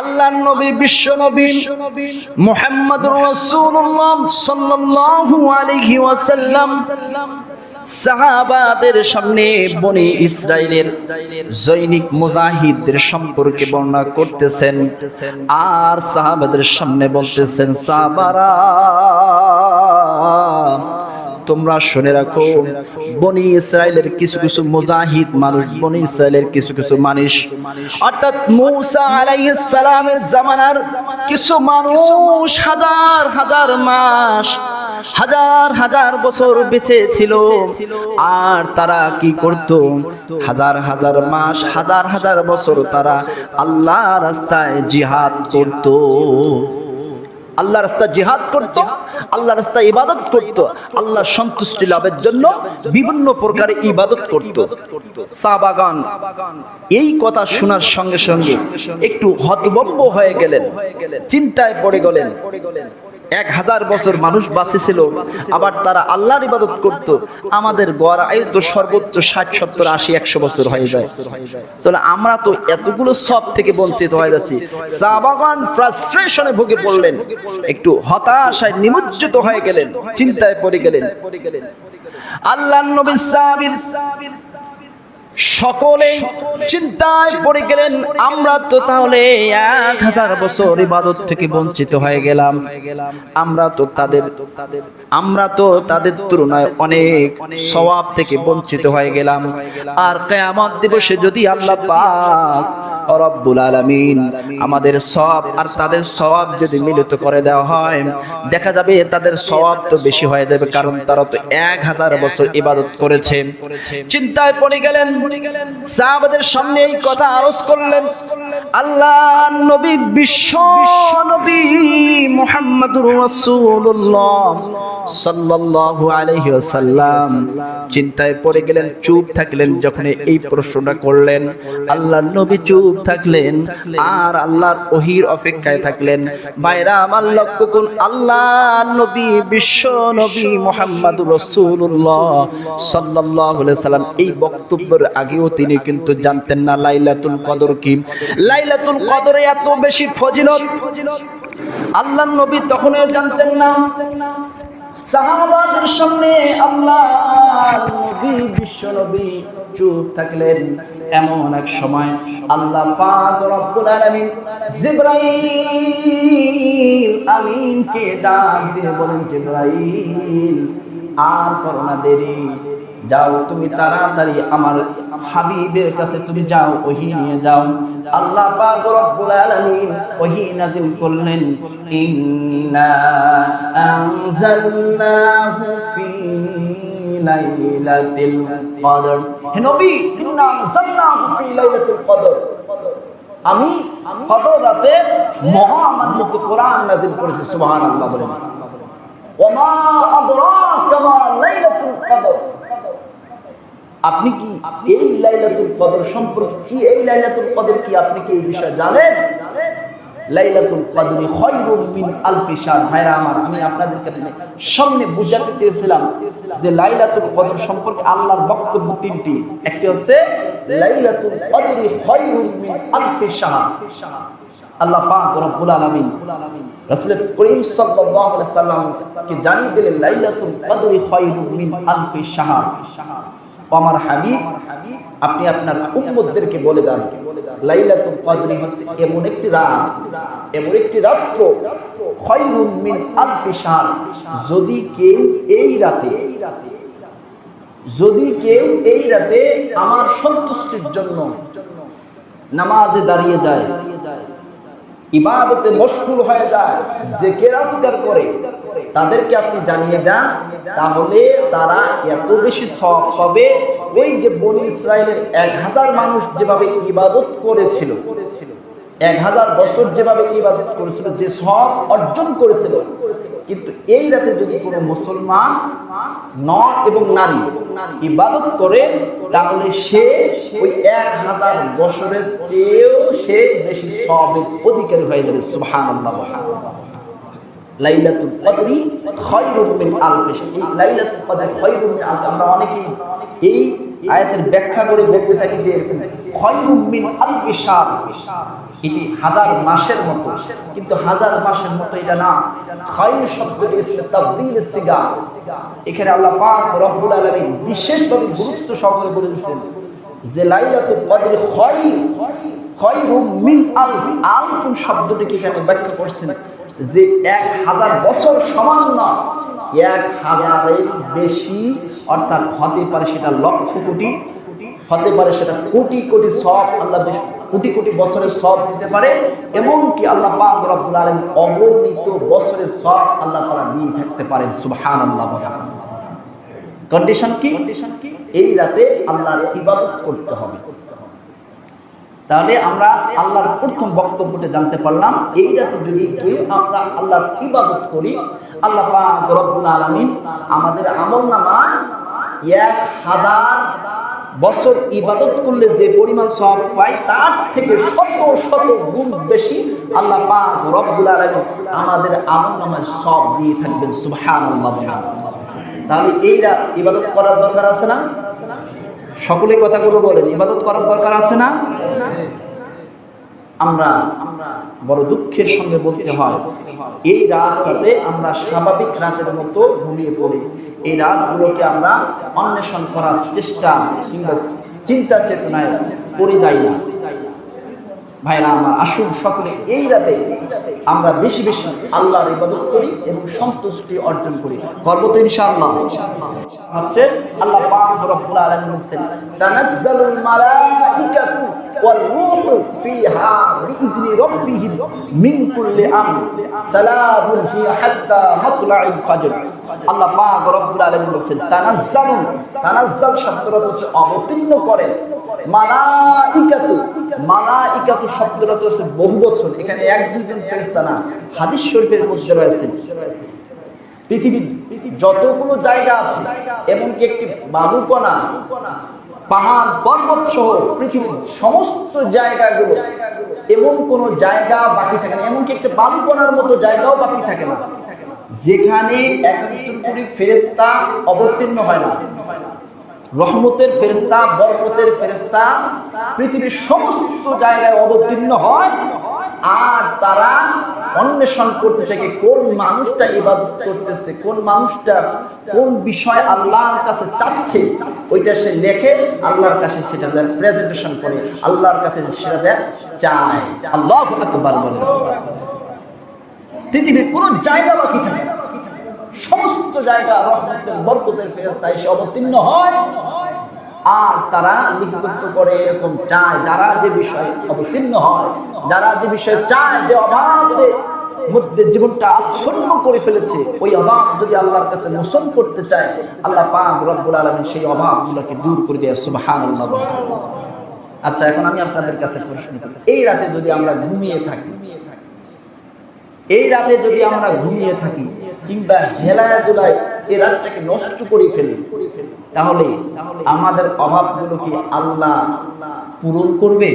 আল্লাহ নবী, বিশ্ব নবী মোহাম্মদ রাসূলুল্লাহ সাল্লাল্লাহু আলাইহি ওয়াসাল্লাম, সাহাবাদের সামনে বনি ইসরায়েলের জৈনিক মুজাহিদদের সম্পর্কে বর্ণনা করতেছেন। আর সাহাবাদের সামনে বলতেছেন, সাহাবারা তোমরা শুনে রাখো, বনি ইসরায়েলের কিছু কিছু মুজাহিদ মানুষ, বনি ইসরায়েলের কিছু কিছু মানুষ। অর্থাৎ মূসা আলাইহিস সালামের জামানার কিছু মানুষ হাজার হাজার মাস, হাজার হাজার বছর বেঁচে ছিল। আর তারা কি করত? হাজার হাজার মাস, হাজার হাজার বছর তারা আল্লাহ রাস্তায় জিহাদ করত। আল্লাহ রাস্তা জেহাদ করত, আল্লাহ রাস্তা ইবাদত করত, আল্লাহ সন্তুষ্টি লাভের জন্য বিভিন্ন প্রকারে ইবাদত করত। সাবাগান এই কথা শোনার সঙ্গে সঙ্গে একটু হতবম্ব হয়ে গেলেন, চিন্তায় পড়ে গেলেন। এক হাজার বছর মানুষ বাঁচেছিল, আবার তারা আল্লাহর ইবাদত করত। আমাদের গড় আয়ু তো সর্বোচ্চ ষাট, সত্তর, আশি, একশো বছর হয়ে যায়। তাহলে আমরা তো এতগুলো সব থেকে বঞ্চিত হয়ে যাচ্ছি। সাবাগান ফ্রাস্ট্রেশনে ভুগে পড়লেন, একটু হতাশায় নিমজ্জিত হয়ে গেলেন, চিন্তায় পড়ে গেলেন। আল্লাহ নবী সাবির সকলে চিন্তায় পড়ে গেলেন, আমরা তো তাহলে এক হাজার বছর ইবাদত থেকে বঞ্চিত হয়ে গেলাম। আমরা তো তাদের, আমরা তো তাদের তুলনায় অনেক সওয়াব থেকে বঞ্চিত হয়ে গেলাম। আর কেয়ামত দিবসে যদি আল্লাহ পাক রব্বুল আলামিন আমাদের সব আর তাদের সওয়াব যদি মিলিত করে দেওয়া হয়, দেখা যাবে তাদের সওয়াব তো বেশি হয়ে যাবে, কারণ তারা তো এক হাজার বছর ইবাদত করেছে। চিন্তায় পড়ে গেলেন সাহাবাদের সামনে এই কথা আরজ করলেন। আল্লাহ নবী, বিশ্ব নবী মুহাম্মদুর রাসূলুল্লাহ সাল্লাল্লাহু আলাইহি ওয়াসাল্লাম। চিন্তায় পড়ে গেলেন, চুপ থাকলেন যখন এই প্রশ্নটা করলেন। আল্লাহ নবী চুপ থাকলেন, আর আল্লাহর ওহির অপেক্ষায় থাকলেন। বাইরা আমার লক্ষ্য কোন? আল্লাহ নবী, বিশ্ব নবী মুহাম্মদুর রাসূলুল্লাহ সাল্লাল্লাহু আলাইহি সাল্লাম এই বক্তব্যের আগেও তিনি কিন্তু জানতেন না, লাইলাতুল কদর কি। লাইলাতুল কদরে এত বেশি ফজিলত। আল্লাহ নবী তখনও জানতেন না। সাহাবাদের সামনে আল্লাহ নবী, বিশ্ব নবী চুপ থাকলেন। এমন এক সময় আল্লাহ পাক রব্বুল আলামিন জিবরাইল আমিনকে ডাক দিয়ে বলেন, জিবরাইল, আর করোনা দেরি। যাও, তুমি তাড়াতাড়ি আমার হাবিবের কাছে তুমি যাও, ওহি নিয়ে যাও। আল্লাহ পাক রব্বুল আলামিন ওহি নাযিল করলেন, ইন্না আনজালনাহু ফি লাইলাতিল কদর। হে নবী, ইন্না আনজালনাহু ফি লাইলাতিল কদর। আমি কদর রাতে মহামান্বিত কোরআন নাযিল করেছি, সুবহানাল্লাহ বলেন ওমা আদরাকা মা লাইলাতুল কদর। আপনি কি এই লাইলাতুল কদর সম্পর্কে কি? এই লাইলাতুল কদর কি? আপনি কি এই বিষয়ে জানেন? লাইলাতুল কদরি মিন আলফি শাহর ভাইরা আমার, আমি আপনাদেরকে সামনে বুঝাতে চেয়েছিলাম যে লাইলাতুল কদর সম্পর্কে আল্লাহর বক্তব্য তিনটি। একটি হচ্ছে, লাইলাতুল কদরি মিন আলফি শাহর আল্লাহ পাক রব্বুল আলামিন রাসূল করিম সাল্লাল্লাহু আলাইহি সাল্লাম কে জানিয়ে দিলেন, লাইলাতুল কদরি মিন আলফি শাহর আমার হাবিব, আপনি আপনার উম্মতদেরকে বলে দেন, লাইলাতুল কদরি হচ্ছে এমন একটি রাত, এমন একটি রাত্র, খায়রুম মিন আলফি শাহর। যদি কেউ এই রাতে, যদি কেউ এই রাতে আমার সন্তুষ্টির জন্য নামাজে দাঁড়িয়ে যায়, ইবাদতে মশগুল হয়ে যায়, জেকের আজকার করে তাদেরকে আপনি জানিয়ে দেন, তাহলে তারা এত বেশি সব হবে ওই যে বনি ইসরায়েলের এক হাজার মানুষ যেভাবে ইবাদত করেছিল, এক হাজার বছর যেভাবে ইবাদত করেছিল, যে সব অর্জন করেছিল, কিন্তু এই রাতে যদি কোনো মুসলমান নর এবং নারী ইবাদত করে, তাহলে সে ওই এক হাজার বছরের চেয়েও সে বেশি সবের অধিকারী হয়ে যাবে। সুবহানাল্লাহ। লাইলাতুল কদরি খায়রুম মিন এই লাইলাতুল খায়রুম মিন আলফ। আমরা অনেকেই এই আয়াতের ব্যাখ্যা করে বলতে থাকি যে খয়রুম মিন শাহর এটি হাজার মাসের মতো। কিন্তু হাজার মাসের মতো এটা না। খয়র শব্দটি সিগা। এখানে আল্লাহ পাক রব্বুল বিশেষভাবে গুরুত্ব সহকারে বলে দিয়েছেন। যে লাইলাতুল কদর খয়র খয়রুম মিন আলফ আলফুন শব্দটিকে এখানে ব্যাখ্যা করছেন? যে এক হাজার বছর সমান না, এক হাজারের বেশি, অর্থাৎ হতে পারে সেটা লক্ষ কোটি, হতে পারে সেটা কোটি কোটি সব, আল্লাহ কোটি কোটি বছরের সব দিতে পারে, এমনকি আল্লাহ পাক রব্বুল অগণিত বছরের সব আল্লাহ তাআলা দিয়ে থাকতে পারেন, সুবহানাল্লাহ কন্ডিশন কি? এই রাতে আল্লাহর ইবাদত করতে হবে। তাহলে আমরা আল্লাহর প্রথম বক্তব্যটা জানতে পারলাম, এই রাতে যদি কেউ আমরা আল্লাহর ইবাদত করি, আল্লাহ পাক রব্বুল আলামিন আমাদের আমল নামায় এক হাজার বছর ইবাদত করলে যে পরিমাণ সব পাই তার থেকে শত শত গুণ বেশি আল্লাহ পাক রব্বুল আলামিন আমাদের আমল নামায় সব দিয়ে থাকবেন। সুবহানাল্লাহ তাহলে এই রাত ইবাদত করার দরকার আছে না? সকলে কথাগুলো বলেন, ইবাদত করার দরকার আছে না? আমরা বড় দুঃখের সঙ্গে বলতে হয়, এই রাতটাতে আমরা স্বাভাবিক রাতের মতো ঘুমিয়ে পড়ি। এই রাতগুলোকে আমরা অন্বেষণ করার চেষ্টা চিন্তা চেতনায় পড়ে যাই না। ভাইরা, আমার আসুন সকলে এই রাতে আমরা বেশি বেশি আল্লাহর ইবাদত করি এবং সন্তুষ্টি অর্জন করি। করব তো ইনশাআল্লাহ। হচ্ছে আল্লাহ পাক রব্বুল আলামিন বলেন তানাজ্জালুল মালাইকাতু ওয়াল রূহু ফিহা বিইذن রাব্বিহিম মিন কুল্লি আমর, সালামুন হিয়া হাত্তা মাতলাইল ফজর। আল্লাহ পাক রব্বুল আলামিন বলেন তানাজ্জালুন, তানাজ্জাল শব্দটা অবতীর্ণ করেন। মালাইকাতু মালাইকাতু শব্দটা তো বহু বছর এখানে এক, দুইজন ফেরেশতা না, হাদিস শরীফের মধ্যে রয়েছে। পৃথিবীর যতগুলো জায়গা আছে, এমনকি একটি বালুকণা, পাহাড় পর্বত সহ পৃথিবীর সমস্ত জায়গাগুলো, এমন কোন জায়গা বাকি থাকে না, এমনকি একটা বালুকণার মতো জায়গাও বাকি থাকে না। যেখানে একজন করে ফেরেস্তা অবতীর্ণ হয় না। রহমতের ফেরেস্তা বরকতের ফেরেস্তা পৃথিবীর সমস্ত জায়গায় অবতীর্ণ হয়। আর তারা অন্বেষণ করতে থাকে কোন মানুষটা ইবাদত করতেছে, কোন মানুষটা কোন বিষয় আল্লাহর কাছে চাচ্ছে, ওইটা সে লেখে, আল্লাহর কাছে সেটা দেয় প্রেজেন্টেশন করে, আল্লাহর কাছে সেটা দেয়, চায়। আল্লাহ বলে। পৃথিবীর কোন জায়গা বাকি থাকে না। সমস্ত জায়গা রহমতের বরকতের ফেরেশতা এসে অবতীর্ণ হয়। আর তারা লিপিবদ্ধ করে এরকম চায়, যারা যে বিষয়ে অবতীর্ণ হয়, যারা যে বিষয়ে চায় যে অভাবে মধ্যে জীবনটা আচ্ছন্ন করে ফেলেছে, ওই অভাব যদি আল্লাহর কাছে মোচন করতে চায়, আল্লাহ পাক রব্বুল আলামিন সেই অভাবগুলোকে দূর করে দেয়, সুবহানাল্লাহ আচ্ছা এখন আমি আপনাদের কাছে প্রশ্ন করি। এই রাতে যদি আমরা ঘুমিয়ে থাকি এই রাতে যদি আমরা ঘুমিয়ে থাকি কিংবা হেলায় দুলায় এই রাতটাকে নষ্ট করে ফেলি, তাহলে আমাদের অভাবগুলো কি আল্লাহ পূরণ করবে?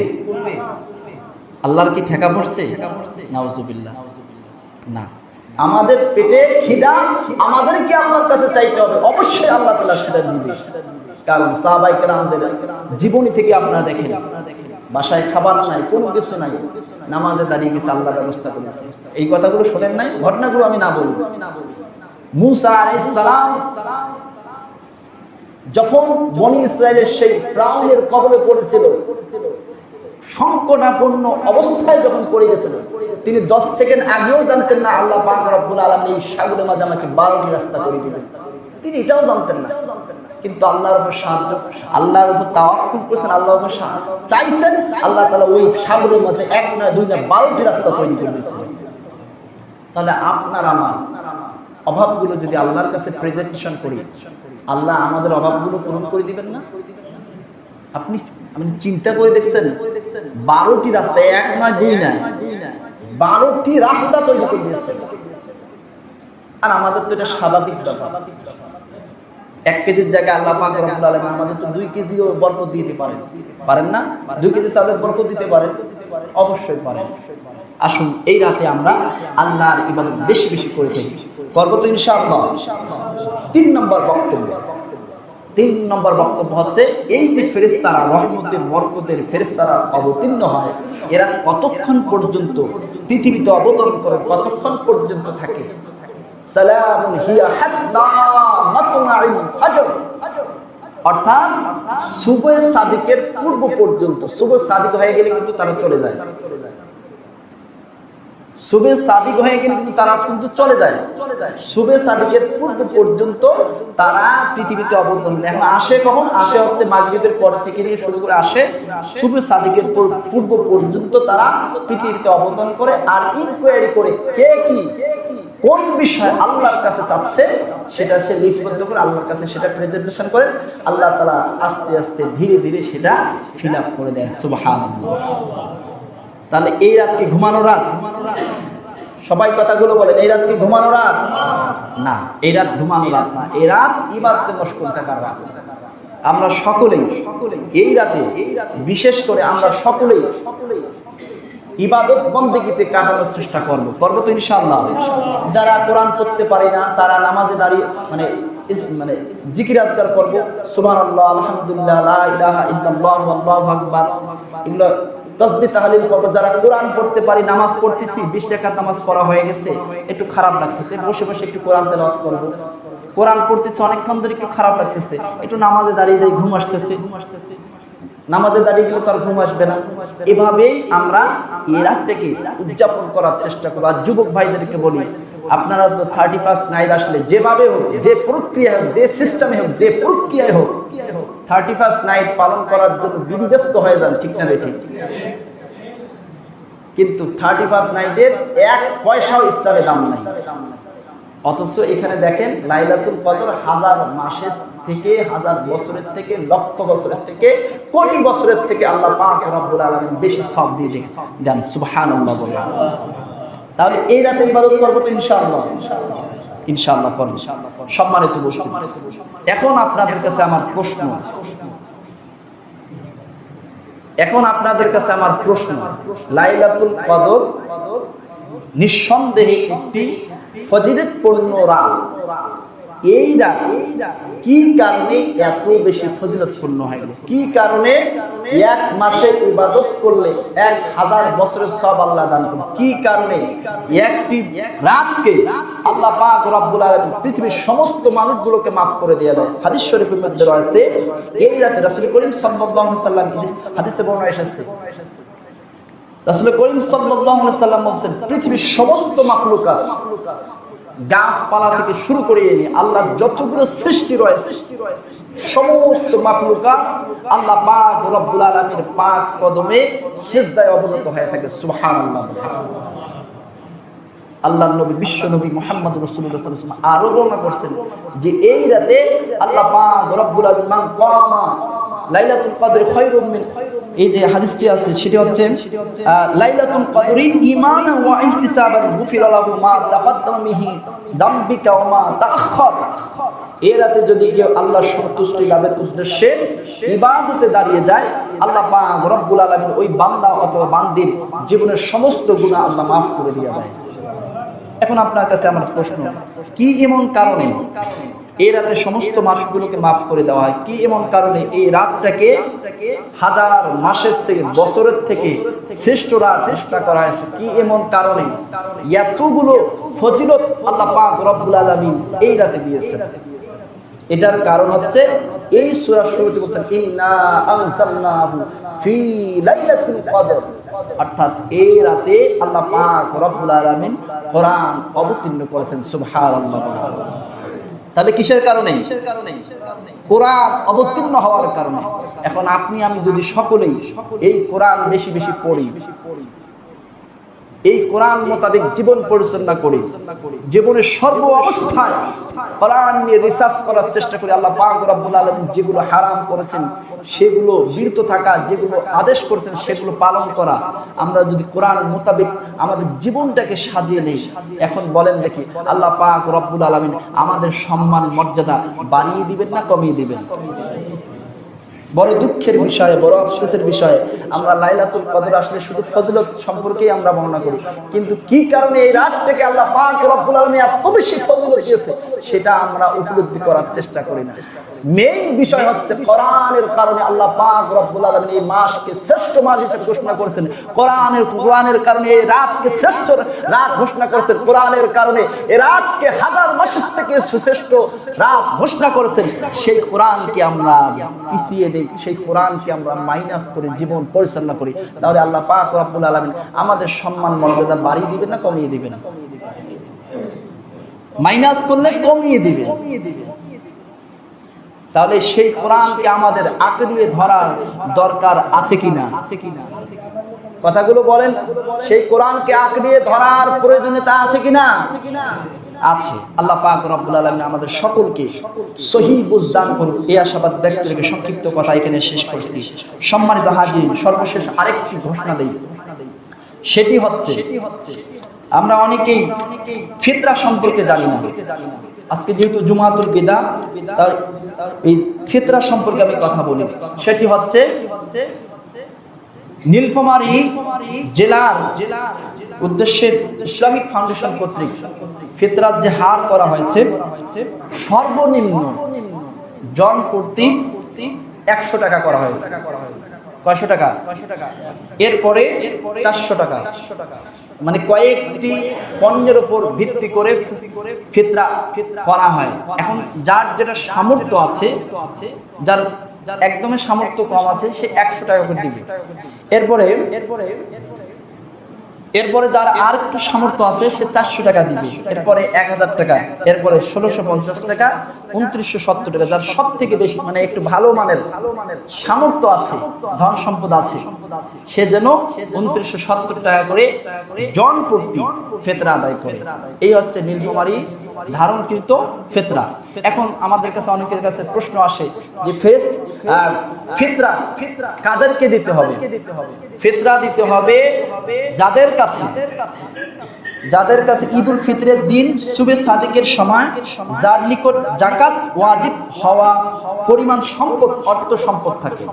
আল্লাহর কি ঠেকা পড়ছে? নাউজুবিল্লাহ। না। আমাদের পেটে খিদা আমাদেরকে আল্লাহর কাছে চাইতে হবে। অবশ্যই আল্লাহ তাআলা সেটা দিবে। কারণ সাহাবাই কেরামদের জীবনী থেকে আপনারা দেখেন, বাসায় খাবার নাই, কোনো কিছু নাই, নামাজে দাঁড়িয়ে গেছে, আল্লাহ ব্যবস্থা করেছে। এই কথাগুলো শোনেন নাই, ঘটনাগুলো আমি না বলি মুসা আলাইহিস যখন বনি ইসরায়েলের সেই ফ্রাউনের কবলে পড়েছিল সংকটাপন্ন অবস্থায় যখন পড়ে গেছিল, তিনি দশ সেকেন্ড আগেও জানতেন না, আল্লাহ পাক রব্বুল আলম এই সাগরের মাঝে আমাকে বারোটি রাস্তা করে দিবেন। তিনি এটাও জানতেন না। কিন্তু আল্লাহর উপর সাহায্য, আল্লাহর উপর তাওয়াক্কুল করেছেন, আল্লাহর উপর সাহা- চাইছেন, আল্লাহ তাআলা ওই সাগরের মাঝে এক না দুই না বারোটি রাস্তা তৈরি করে দিয়েছিলেন তাহলে আপনার আমার অভাবগুলো যদি আল্লাহর কাছে প্রেজেন্টেশন করি, আল্লাহ আমাদের অভাবগুলো পূরণ করে দিবেন না? আপনি আপনি চিন্তা করে দেখছেন, বারোটি রাস্তা এক নয় দুই নয় বারোটি রাস্তা তৈরি করে দিয়েছেন। আর আমাদের তো এটা স্বাভাবিক ব্যাপার। এক কেজির জায়গায় আল্লাহ পাক রব্বুল আলামিন আমাদের তো দুই কেজিও বরকত দিতে পারেন। পারেন না? দুই কেজি চালের বরকত দিতে পারেন? অবশ্যই পারেন। আসুন, এই রাতে আমরা আল্লাহর ইবাদত বেশি বেশি করে থাকি করব তো ইনশাআল্লাহ। তিন নম্বর বক্তব্য। তিন নম্বর বক্তব্য হচ্ছে, এই যে ফেরেস্তারা রহমতের, বরকতের ফেরেস্তারা অবতীর্ণ হয়, এরা কতক্ষণ পর্যন্ত পৃথিবীতে অবতরণ করে, কতক্ষণ পর্যন্ত থাকে? অর্থাৎ সাদিকের পূর্ব পর্যন্ত সাদিক হয়ে গেলে কিন্তু তারা চলে যায়। সাদিক হয়ে গেলে কিন্তু তারা কিন্তু চলে যায়। সাদিকের পূর্ব পর্যন্ত তারা পৃথিবীতে অবতরণ এখন আসে কখন? আসে হচ্ছে মাগরিবের পর থেকে নিয়ে শুরু করে আসে শুভে সাদিকের পূর্ব পর্যন্ত তারা পৃথিবীতে অবতরণ করে। আর ইনকোয়ারি করে কে কি? কোন বিষয় আল্লাহর কাছে চাচ্ছে, সেটা সে লিপিবদ্ধ করে আল্লাহর কাছে সেটা প্রেজেন্টেশন করেন। আল্লাহ তালা আস্তে আস্তে ধীরে ধীরে সেটা ফিল করে দেন সুবাহান তাহলে এই রাত কি ঘুমানো রাত? সবাই কথাগুলো বলেন, এই রাত কি ঘুমানো রাত? না, এই রাত ঘুমানো রাত না, এই রাত ইবাদতে মশগুল থাকার রাত। আমরা সকলেই সকলেই এই রাতে, বিশেষ করে আমরা সকলেই সকলেই ইবাদত বন্দেগীতে কাটানোর চেষ্টা করব। করব তো ইনশাআল্লাহ। যারা কোরআন পড়তে পারে না, তারা নামাজে দাঁড়িয়ে মানে মানে জিকির আজগার করব। সুবহানাল্লাহ, আলহামদুলিল্লাহ, লা ইলাহা ইল্লাল্লাহ, আল্লাহু আকবার। এগুলো তসবি তাহলিল করব। যারা কোরআন পড়তে পারি, নামাজ পড়তেছি, বিশ টাকার নামাজ পড়া হয়ে গেছে, একটু খারাপ লাগতেছে, বসে বসে একটু কোরআন তেলাওয়াত করব। কোরআন পড়তেছে, অনেকক্ষণ ধরে একটু খারাপ লাগতেছে, একটু নামাজে দাঁড়িয়ে যাই ঘুম আসতেছে ঘুম আসতেছে। নামাজে দাঁড়িয়ে গেলে তো আর ঘুম আসবে না। এভাবেই আমরা এই রাতটাকে উদযাপন করার চেষ্টা করব। আর যুবক ভাইদেরকে বলি, আপনারা তো থার্টি ফার্স্ট নাইট আসলে যেভাবে হোক, যে প্রক্রিয়া হোক, যে সিস্টেমে হোক, যে প্রক্রিয়ায় হোক থার্টি ফার্স্ট নাইট পালন করার জন্য বিধিগ্রস্ত হয়ে যান, ঠিক না ঠিক? কিন্তু থার্টি ফার্স্ট নাইটের এক পয়সাও ইসলামে দাম নাই। অথচ এখানে দেখেন, লাইলাতুল কদর হাজার মাসের থেকে, হাজার বছরের থেকে, লক্ষ বছরের থেকে, কোটি বছরের থেকে আল্লাহ পাক রব্বুল আলামিন বেশি সব দিয়ে দেন দেন বলে তাহলে এই রাতে ইবাদত করব তো ইনশাআল্লাহ। ইনশাআল্লাহ করব। সম্মানিত বস্তু এখন আপনাদের কাছে আমার প্রশ্ন। এখন আপনাদের কাছে আমার প্রশ্ন। লাইলাতুল কদর নিঃসন্দেহে একটি ফজিলতপূর্ণ রাত। এই রাত কি কারণে এত বেশি ফজিলতপূর্ণ হয়ে? কি কারণে? এক মাসে ইবাদত করলে এক হাজার বছরের সব আল্লাহ দান করবে। কি কারণে? একটি রাতকে আল্লাহ পাক রব্বুল আলামিন পৃথিবীর সমস্ত মানুষগুলোকে মাফ করে দিয়ে দেয়। হাদিস শরীফের মধ্যে রয়েছে, এই রাতে রাসূল করিম সাল্লাল্লাহু আলাইহি সাল্লাম হাদিসে বর্ণনা এসেছে। রাসূল করিম সাল্লাল্লাহু আলাইহি সাল্লাম বলেছেন, পৃথিবীর সমস্ত মাখলুকাত গাছপালা থেকে শুরু করে নিয়ে আল্লাহ যতগুলো সৃষ্টি রয়েছে, সমস্ত মাখলুকাত আল্লাহ পাক রব্বুল আলামিনের পাক কদমে সিজদায় অবনত হয়ে থাকে, সুবহানাল্লাহ। আল্লাহ নবী, বিশ্ব নবী মোহাম্মদ রসুল্লাহ আরও বর্ণনা করছেন যে এই রাতে আল্লাহ পাক রব্বুল আলামিন মান কামা লাইলাতুল কদর খায়রুম মিন এই যে হাদিসটি আছে, সেটি হচ্ছে লাইলাতুল কদরি ঈমানা ওয়া ইহতিসাবান গুফিরা লাহু মা তাকাদ্দামা মিহি দামবিকা ওয়া মা তাআখার এই রাতে যদি কেউ আল্লাহর সন্তুষ্টি লাভের উদ্দেশ্যে ইবাদতে দাঁড়িয়ে যায়, আল্লাহ পাক রব্বুল আলামিন ওই বান্দা অথবা বান্দির জীবনের সমস্ত গুনাহ আল্লাহ মাফ করে দিয়ে দেয়। এখন আপনার কাছে আমার প্রশ্ন, কি এমন কারণে এই রাতে সমস্ত মাসগুলোকে মাফ করে দেওয়া হয়। কি এমন কারণে এই রাতটাকে হাজার মাসের থেকে, বছরের থেকে শ্রেষ্ঠ রাত চেষ্টা করা হয়েছে? কি এমন কারণে? এতগুলো ফজিলত আল্লাহ পাক রব্বুল আলামিন এই রাতে দিয়েছেন। এটার কারণ হচ্ছে এই সূরা শুরুতে বলছেন, ইন্না আনজালনাহু ফি লাইলাতুল কদর। অর্থাৎ এই রাতে আল্লাহ পাক রব্বুল আলামিন কোরআন অবতীর্ণ করেছেন, সুবহানাল্লাহ। তাহলে কিসের কারণে? কোরআন অবতীর্ণ হওয়ার কারণে। এখন আপনি, আমি যদি সকলেই এই কোরআন বেশি বেশি পড়ি এই কোরআন মোতাবেক জীবন পরিচালনা করি। জীবনের সর্ব অবস্থায় কোরআন নিয়ে রিসার্চ করার চেষ্টা করি। আল্লাহ পাক রব্বুল আলামিন যেগুলো হারাম করেছেন, সেগুলো বিরত থাকা, যেগুলো আদেশ করেছেন, সেগুলো পালন করা। আমরা যদি কোরআন মোতাবেক আমাদের জীবনটাকে সাজিয়ে নেই, এখন বলেন দেখি, আল্লাহ পাক রব্বুল আলামিন আমাদের সম্মান, মর্যাদা বাড়িয়ে দিবেন না কমিয়ে দিবেন? বড় দুঃখের বিষয়ে, বড় আফসোসের বিষয়ে। আমরা লাইলাতুল কদর আসলে শুধু ফজিলত সম্পর্কেই আমরা বর্ণনা করি। কিন্তু কি কারণে এই রাতটাকে আল্লাহ পাক রব্বুল আলামিন এত বেশি ফজিলত দিয়েছে, সেটা আমরা উপলব্ধি করার চেষ্টা করি না। মেইন বিষয় হচ্ছে কোরআনের কারণে আল্লাহ পাক রব্বুল আলামিন এই মাসকে শ্রেষ্ঠ মাস হিসেবে ঘোষণা করেছেন। কোরআনের কোরআনের কারণে এই রাতকে শ্রেষ্ঠ রাত ঘোষণা করেছেন। কোরআনের কারণে এই রাতকে হাজার মাসের থেকে শ্রেষ্ঠ রাত ঘোষণা করেছেন। সেই কোরআনকে আমরা পিছিয়ে দেই, সেই কোরআনকে আমরা মাইনাস করে জীবন পরিচালনা করি। তাহলে আল্লাহ পাক রব্বুল আলামিন আমাদের সম্মান, মর্যাদা বাড়িয়ে দিবেন না কমিয়ে দিবেন? মাইনাস করলে কমিয়ে দিবে তাহলে সেই কোরআনকে আমাদের আঁকড়িয়ে ধরার দরকার আছে কিনা? কথাগুলো বলেন, সেই কোরআনকে আঁকড়িয়ে ধরার প্রয়োজনীয়তা আছে কিনা? আছে। আল্লাহ পাক রব্বুল আলামিন আমাদের সকলকে সহি বুঝদান করুন এই আশাবাদ ব্যক্ত রেখে সংক্ষিপ্ত কথা এখানে শেষ করছি। সম্মানিত হাজির সর্বশেষ আরেকটি ঘোষণা দেই। সেটি হচ্ছে, আমরা অনেকেই ফিতরা সম্পর্কে জানি না। আজকে যেহেতু জুমাতুল বিদা, তার এই ফিতরা সম্পর্কে আমি কথা বলি। সেটি হচ্ছে নীলফামারী জেলার উদ্দেশ্যে ইসলামিক ফাউন্ডেশন কর্তৃক ফিতরার যে হার করা হয়েছে, সর্বনিম্ন জন প্রতি একশো টাকা করা হয়েছে। কয়শো টাকা। এরপরে চারশো টাকা। মানে কয়েকটি পণ্যের উপর ভিত্তি করে ফিতরা করা হয়। এখন যার যেটা সামর্থ্য আছে, যার একদমই সামর্থ্য কম আছে, সে একশো টাকা করে দিবে। এরপরে এরপরে এরপরে যার আর একটু সামর্থ্য আছে সে চারশো টাকা দিবে। এরপরে এক হাজার টাকা এরপরে ষোলোশো পঞ্চাশ টাকা উনত্রিশশো সত্তর টাকা যার সব থেকে বেশি মানে একটু ভালো মানের সামর্থ্য আছে ধন সম্পদ আছে সে যেন উনত্রিশশো সত্তর টাকা করে জন প্রতি ফেতরা আদায় করে। এই হচ্ছে নীলকুমারী ধারণকৃত ফেতরা। এখন আমাদের কাছে অনেকের কাছে প্রশ্ন আসে যে ফেস ফিতরা ফিতরা কাদেরকে দিতে হবে? ফিতরা দিতে হবে যাদের কাছে। যাদের কাছে ঈদ উল ফিতরের দিন সুবে সাদিকের সময়, যার নিকট জাকাত ওয়াজিব হওয়া পরিমাণ সম্পদ অর্থ সম্পদ থাকে।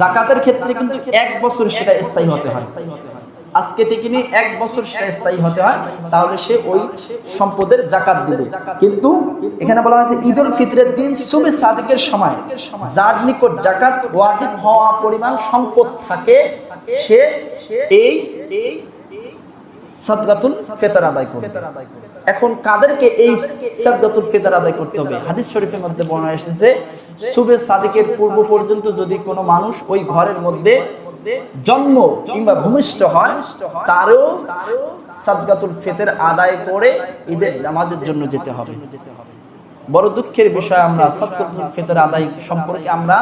জাকাতের ক্ষেত্রে কিন্তু এক বছর সেটা স্থায়ী হতে হয়। আজকে থেকে নিয়ে এক বছর স্থায়ী হতে হয়, তাহলে সে ওই সম্পদের জাকাত দিবে। কিন্তু এখানে বলা হয়েছে ঈদ উল ফিতরের দিন সুবে সাদিকের সময়। যার নিকট জাকাত ওয়াজিব হওয়া পরিমাণ সম্পদ থাকে, সে এই সাদগাতুল ফিতর আদায় করবে। এখন কাদেরকে এই সাদগাতুল ফিতর আদায় করতে হবে? হাদিস শরীফের মধ্যে বর্ণনা এসেছে সুবে সাদিকের পূর্ব পর্যন্ত যদি কোনো মানুষ ওই ঘরের মধ্যে জন্ম কিংবা ভূমিষ্ঠ হয় তারও সাদগাতুল ফিতর আদায় করে ঈদের নামাজের জন্য যেতে হবে। বড় দুঃখের বিষয় আমরা সাদগাতুল ফিতর আদায় সম্পর্কে আমরা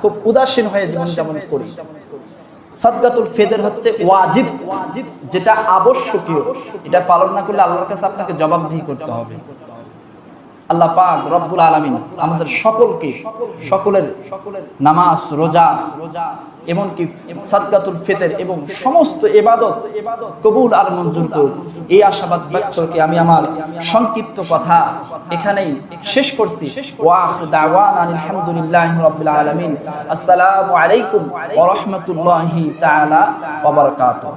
খুব উদাসীন হয়ে জীবন যাপন করি। সাদগাতুল ফেদের হচ্ছে ওয়াজিব যেটা আবশ্যকীয়। এটা পালন না করলে আল্লাহর কাছে আপনাকে জবাবদিহি করতে হবে। আল্লাহ পাক রব্বুল আলামিন আমাদের সকলকে সকলের সকলের নামাজ, রোজা রোজা এমনকি সাদগাতুল ফিতর এবং সমস্ত ইবাদত কবুল আর মঞ্জুর করুন। এই আশাবাদ ব্যক্ত করে আমি আমার সংক্ষিপ্ত কথা এখানেই শেষ করছি। আলহামদুলিল্লাহি রাব্বিল আসসালামু আলাইকুম ওয়া রাহমাতুল্লাহি তাআলা ওয়া বারাকাতুহু।